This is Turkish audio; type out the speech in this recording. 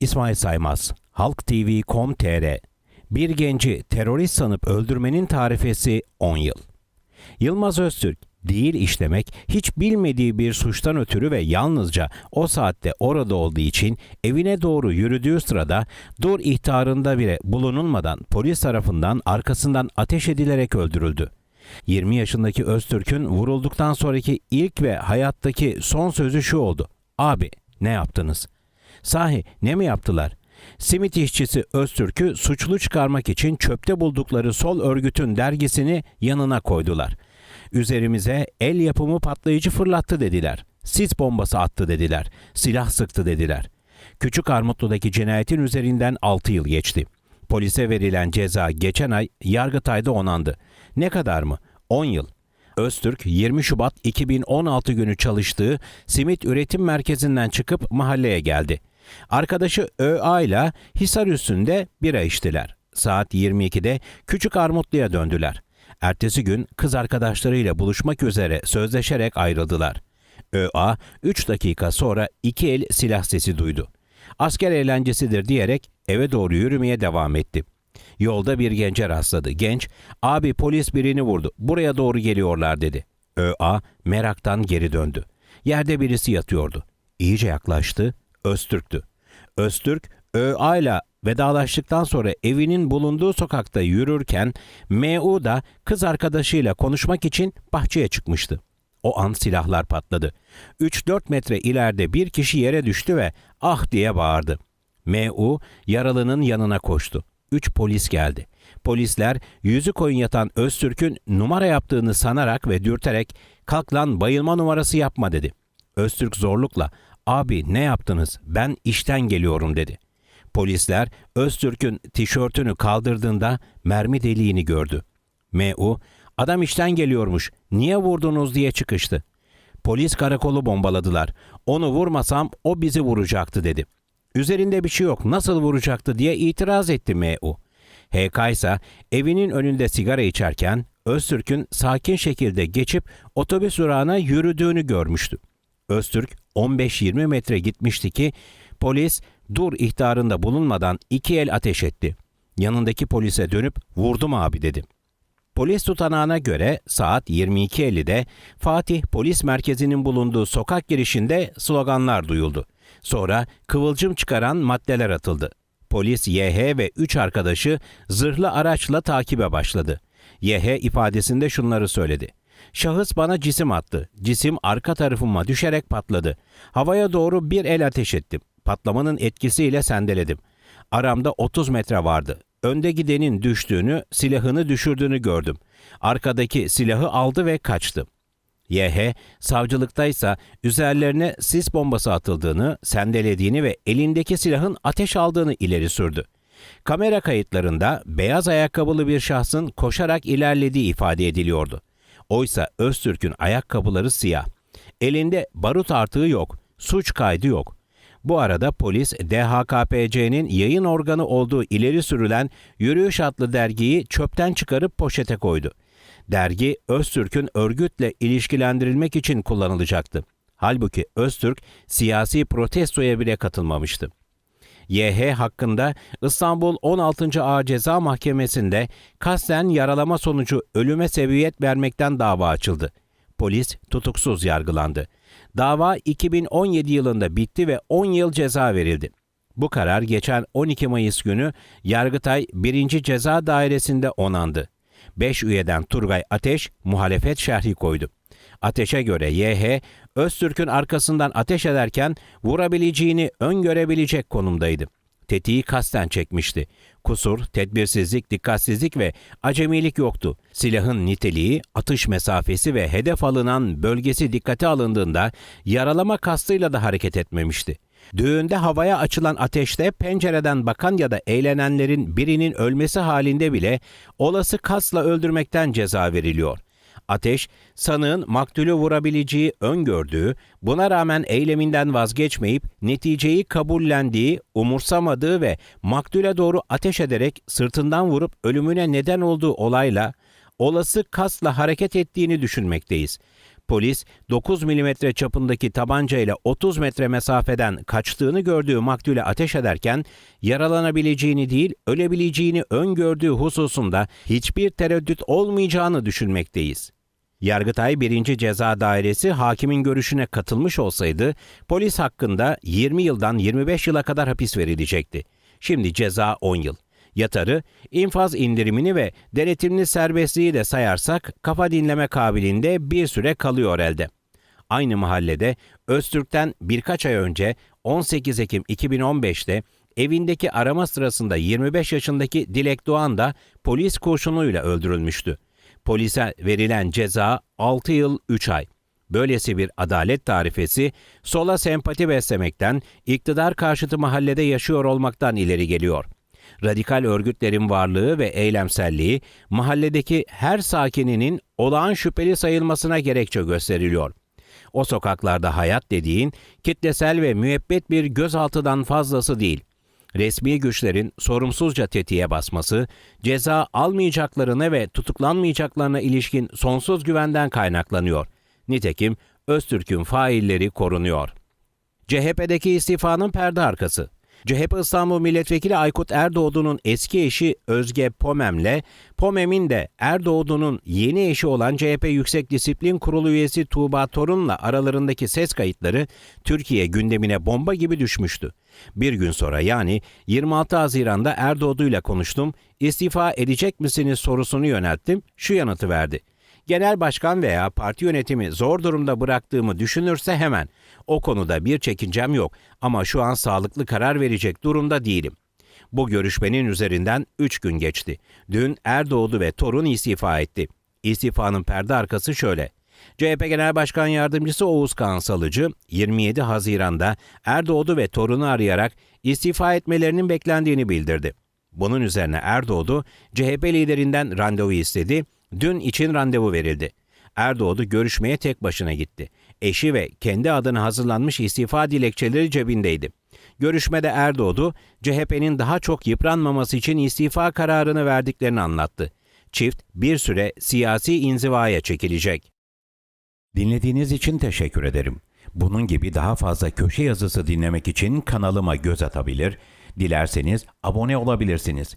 İsmail Saymaz, Halk TV.com.tr Bir genci terörist sanıp öldürmenin tarifesi 10 yıl. Yılmaz Öztürk, değil işlemek, hiç bilmediği bir suçtan ötürü ve yalnızca o saatte orada olduğu için evine doğru yürüdüğü sırada dur ihtarında bile bulunulmadan polis tarafından arkasından ateş edilerek öldürüldü. 20 yaşındaki Öztürk'ün vurulduktan sonraki ilk ve hayattaki son sözü şu oldu. Abi ne yaptınız? Sahi ne mi yaptılar? Simit işçisi Öztürk'ü suçlu çıkarmak için çöpte buldukları sol örgütün dergisini yanına koydular. Üzerimize el yapımı patlayıcı fırlattı dediler. Sis bombası attı dediler. Silah sıktı dediler. Küçük Armutlu'daki cinayetin üzerinden 6 yıl geçti. Polise verilen ceza geçen ay Yargıtay'da onandı. Ne kadar mı? 10 yıl. Öztürk 20 Şubat 2016 günü çalıştığı simit üretim merkezinden çıkıp mahalleye geldi. Arkadaşı ÖA ile Hisar üstünde bira içtiler. Saat 22'de Küçük Armutlu'ya döndüler. Ertesi gün kız arkadaşlarıyla buluşmak üzere sözleşerek ayrıldılar. ÖA 3 dakika sonra iki el silah sesi duydu. Asker eğlencesidir diyerek eve doğru yürümeye devam etti. Yolda bir gence rastladı. Genç, abi polis birini vurdu. Buraya doğru geliyorlar dedi. ÖA meraktan geri döndü. Yerde birisi yatıyordu. İyice yaklaştı. Öztürk'tü. Öztürk, ÖA ile vedalaştıktan sonra evinin bulunduğu sokakta yürürken MU da kız arkadaşıyla konuşmak için bahçeye çıkmıştı. O an silahlar patladı. 3-4 metre ileride bir kişi yere düştü ve ah diye bağırdı. MU yaralının yanına koştu. Üç polis geldi. Polisler yüzü koyun yatan Öztürk'ün numara yaptığını sanarak ve dürterek kalk lan bayılma numarası yapma dedi. Öztürk zorlukla abi ne yaptınız ben işten geliyorum dedi. Polisler Öztürk'ün tişörtünü kaldırdığında mermi deliğini gördü. MU adam işten geliyormuş niye vurdunuz diye çıkıştı. Polis karakolu bombaladılar. Onu vurmasam o bizi vuracaktı dedi. Üzerinde bir şey yok nasıl vuracaktı diye itiraz etti MU. HK ise evinin önünde sigara içerken Öztürk'ün sakin şekilde geçip otobüs durağına yürüdüğünü görmüştü. Öztürk 15-20 metre gitmişti ki polis dur ihtarında bulunmadan iki el ateş etti. Yanındaki polise dönüp vurdum abi dedi. Polis tutanağına göre saat 22.50'de Fatih Polis Merkezi'nin bulunduğu sokak girişinde sloganlar duyuldu. Sonra kıvılcım çıkaran maddeler atıldı. Polis YH ve 3 arkadaşı zırhlı araçla takibe başladı. YH ifadesinde şunları söyledi. Şahıs bana cisim attı. Cisim arka tarafıma düşerek patladı. Havaya doğru bir el ateş ettim. Patlamanın etkisiyle sendeledim. Aramda 30 metre vardı. Önde gidenin düştüğünü, silahını düşürdüğünü gördüm. Arkadaki silahı aldı ve kaçtı. YH, savcılıktaysa üzerlerine sis bombası atıldığını, sendelediğini ve elindeki silahın ateş aldığını ileri sürdü. Kamera kayıtlarında beyaz ayakkabılı bir şahsın koşarak ilerlediği ifade ediliyordu. Oysa Öztürk'ün ayakkabıları siyah. Elinde barut artığı yok, suç kaydı yok. Bu arada polis DHKPC'nin yayın organı olduğu ileri sürülen Yürüyüş adlı dergiyi çöpten çıkarıp poşete koydu. Dergi Öztürk'ün örgütle ilişkilendirilmek için kullanılacaktı. Halbuki Öztürk siyasi protestoya bile katılmamıştı. YH hakkında İstanbul 16. Ağır Ceza Mahkemesi'nde kasten yaralama sonucu ölüme sebebiyet vermekten dava açıldı. Polis tutuksuz yargılandı. Dava 2017 yılında bitti ve 10 yıl ceza verildi. Bu karar geçen 12 Mayıs günü Yargıtay 1. Ceza Dairesi'nde onandı. 5 üyeden Turgay Ateş muhalefet şerhi koydu. Ateşe göre YH, Öztürk'ün arkasından ateş ederken vurabileceğini öngörebilecek konumdaydı. Tetiği kasten çekmişti. Kusur, tedbirsizlik, dikkatsizlik ve acemilik yoktu. Silahın niteliği, atış mesafesi ve hedef alınan bölgesi dikkate alındığında yaralama kastıyla da hareket etmemişti. Düğünde havaya açılan ateşte pencereden bakan ya da eğlenenlerin birinin ölmesi halinde bile olası kasla öldürmekten ceza veriliyor. Ateş, sanığın maktulü vurabileceği öngördüğü, buna rağmen eyleminden vazgeçmeyip neticeyi kabullendiği, umursamadığı ve maktule doğru ateş ederek sırtından vurup ölümüne neden olduğu olayla olası kasla hareket ettiğini düşünmekteyiz. Polis 9 milimetre çapındaki tabancayla 30 metre mesafeden kaçtığını gördüğü maktule ateş ederken yaralanabileceğini değil ölebileceğini öngördüğü hususunda hiçbir tereddüt olmayacağını düşünmekteyiz. Yargıtay 1. Ceza Dairesi hakimin görüşüne katılmış olsaydı polis hakkında 20 yıldan 25 yıla kadar hapis verilecekti. Şimdi ceza 10 yıl. Yatarı, infaz indirimini ve denetimli serbestliği de sayarsak kafa dinleme kabiliğinde bir süre kalıyor elde. Aynı mahallede Öztürk'ten birkaç ay önce 18 Ekim 2015'te evindeki arama sırasında 25 yaşındaki Dilek Doğan da polis kurşunuyla öldürülmüştü. Polise verilen ceza 6 yıl 3 ay. Böylesi bir adalet tarifesi sola sempati beslemekten, iktidar karşıtı mahallede yaşıyor olmaktan ileri geliyor. Radikal örgütlerin varlığı ve eylemselliği mahalledeki her sakininin olağan şüpheli sayılmasına gerekçe gösteriliyor. O sokaklarda hayat dediğin kitlesel ve müebbet bir gözaltıdan fazlası değil. Resmi güçlerin sorumsuzca tetiğe basması, ceza almayacaklarına ve tutuklanmayacaklarına ilişkin sonsuz güvenden kaynaklanıyor. Nitekim Öztürk'ün failleri korunuyor. CHP'deki istifanın perde arkası. CHP İstanbul Milletvekili Aykut Erdoğdu'nun eski eşi Özge Pomem'le Pomem'in de Erdoğdu'nun yeni eşi olan CHP Yüksek Disiplin Kurulu üyesi Tuğba Torun'la aralarındaki ses kayıtları Türkiye gündemine bomba gibi düşmüştü. Bir gün sonra yani 26 Haziran'da Erdoğdu'yla konuştum, istifa edecek misiniz sorusunu yönelttim, şu yanıtı verdi. Genel başkan veya parti yönetimi zor durumda bıraktığımı düşünürse hemen. O konuda bir çekincem yok ama şu an sağlıklı karar verecek durumda değilim. Bu görüşmenin üzerinden 3 gün geçti. Dün Erdoğdu ve Torun istifa etti. İstifanın perde arkası şöyle. CHP Genel Başkan Yardımcısı Oğuz Kağan Salıcı 27 Haziran'da Erdoğdu ve Torun'u arayarak istifa etmelerinin beklendiğini bildirdi. Bunun üzerine Erdoğdu CHP liderinden randevu istedi. Dün için randevu verildi. Erdoğdu görüşmeye tek başına gitti. Eşi ve kendi adına hazırlanmış istifa dilekçeleri cebindeydi. Görüşmede Erdoğdu, CHP'nin daha çok yıpranmaması için istifa kararını verdiklerini anlattı. Çift bir süre siyasi inzivaya çekilecek. Dinlediğiniz için teşekkür ederim. Bunun gibi daha fazla köşe yazısı dinlemek için kanalıma göz atabilir, dilerseniz abone olabilirsiniz.